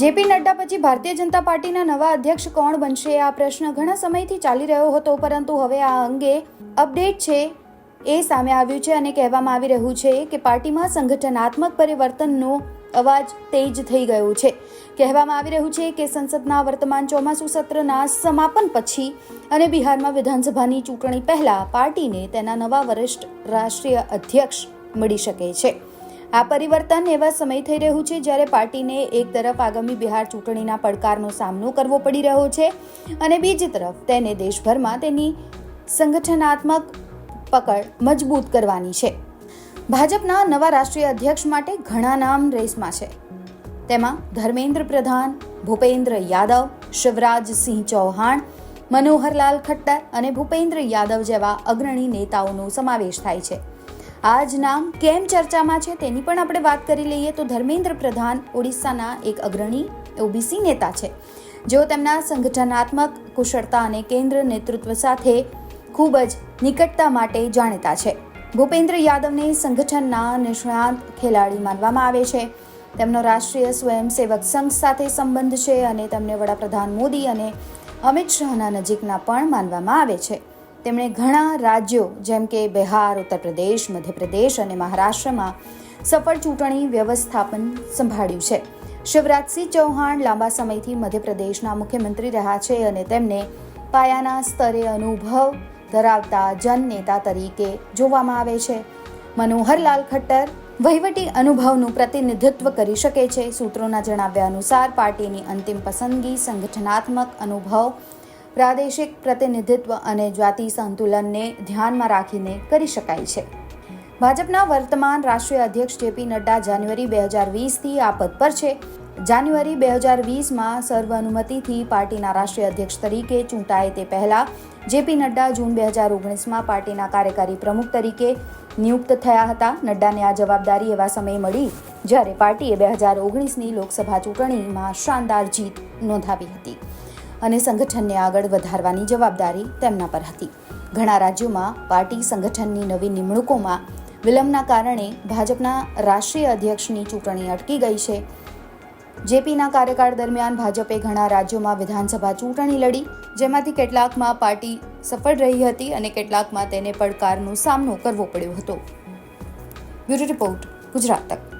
JP Nadda પછી ભારતીય જનતા પાર્ટીના નવા અધ્યક્ષ કોણ બનશે? આ પ્રશ્ન ઘણા સમયથી ચાલી રહ્યો હતો, પરંતુ હવે આ અંગે અપડેટ છે એ સામે આવ્યું છે અને કહેવામાં આવી રહ્યું છે કે પાર્ટીમાં સંગઠનાત્મક પરિવર્તનનો અવાજ તેજ થઈ ગયો છે. કહેવામાં આવી રહ્યું છે કે સંસદના વર્તમાન ચોમાસુ સત્રના સમાપન પછી અને બિહારમાં વિધાનસભાની ચૂંટણી પહેલા પાર્ટીને તેના નવા વરિષ્ઠ રાષ્ટ્રીય અધ્યક્ષ મળી શકે છે. આ પરિવર્તન એવા સમય થઈ રહ્યું છે જ્યારે પાર્ટીને એક તરફ આગામી બિહાર ચૂંટણીના પડકારનો સામનો કરવો પડી રહ્યો છે અને બીજી તરફ તેને દેશભરમાં તેની સંગઠનાત્મક પકડ મજબૂત કરવાની છે. ભાજપના નવા રાષ્ટ્રીય અધ્યક્ષ માટે ઘણા નામ રેસમાં છે. તેમાં ધર્મેન્દ્ર પ્રધાન, ભૂપેન્દ્ર યાદવ શિવરાજસિંહ ચૌહાણ, મનોહરલાલ ખટ્ટર અને ભૂપેન્દ્ર યાદવ જેવા અગ્રણી નેતાઓનો સમાવેશ થાય છે. આ જ નામ કેમ ચર્ચામાં છે તેની પણ આપણે વાત કરી લઈએ તો ધર્મેન્દ્ર પ્રધાન ઓડિશાના એક અગ્રણી ઓબીસી નેતા છે. જેઓ તેમના સંગઠનાત્મક કુશળતા અને કેન્દ્ર નેતૃત્વ સાથે ખૂબ જ નિકટતા માટે જાણીતા છે. ભૂપેન્દ્ર યાદવને સંગઠનના નિષ્ણાંત ખેલાડી માનવામાં આવે છે. તેમનો રાષ્ટ્રીય સ્વયંસેવક સંઘ સાથે સંબંધ છે અને તેમને વડાપ્રધાન મોદી અને અમિત શાહના નજીકના પણ માનવામાં આવે છે. તેમણે ઘણા રાજ્યો, જેમ કે બિહાર ઉત્તર પ્રદેશ મધ્યપ્રદેશ અને મહારાષ્ટ્રમાં સફળ ચૂંટણી વ્યવસ્થાપન સંભાળ્યું છે. શિવરાજસિંહ ચૌહાણ લાંબા સમયથી મધ્યપ્રદેશના મુખ્યમંત્રી રહ્યા છે અને તેમને પાયાના સ્તરે અનુભવ ધરાવતા જનનેતા તરીકે જોવામાં આવે છે. મનોહરલાલ ખટ્ટર વહીવટી અનુભવનું પ્રતિનિધિત્વ કરી શકે છે, સૂત્રોના જણાવ્યા અનુસાર પાર્ટીની અંતિમ પસંદગી સંગઠનાત્મક અનુભવ પ્રાદેશિક પ્રતિનિધિત્વ અને જાતિ સંતુલનને ધ્યાનમાં રાખીને કરી શકાય છે. ભાજપના વર્તમાન રાષ્ટ્રીય અધ્યક્ષ જેપી નડ્ડા જાન્યુઆરી બે હજાર વીસથી આ પદ પર છે. જાન્યુઆરી બે હજાર વીસમાં સર્વાનુમતિથી પાર્ટીના રાષ્ટ્રીય અધ્યક્ષ તરીકે ચૂંટાય તે પહેલાં જેપી નડ્ડા જૂન બે હજાર ઓગણીસમાં પાર્ટીના કાર્યકારી પ્રમુખ તરીકે નિયુક્ત થયા હતા. નડ્ડાને આ જવાબદારી એવા સમયે મળી જ્યારે પાર્ટીએ બે હજાર ઓગણીસની લોકસભા ચૂંટણીમાં શાનદાર જીત નોંધાવી હતી. અને સંગઠનને આગળ વધારવાની જવાબદારી તેમના પર હતી. ઘણા રાજ્યોમાં પાર્ટી સંગઠનની નવી નિમણૂકોમાં વિલંબના કારણે ભાજપના રાષ્ટ્રીય અધ્યક્ષની ચૂંટણી અટકી ગઈ છે. જેપીના કાર્યકાળ દરમિયાન ભાજપે ઘણા રાજ્યોમાં વિધાનસભા ચૂંટણી લડી, જેમાંથી કેટલાકમાં પાર્ટી સફળ રહી હતી અને કેટલાકમાં તેને પડકારનો સામનો કરવો પડ્યો હતો. બ્યુરો રિપોર્ટ, ગુજરાત તક.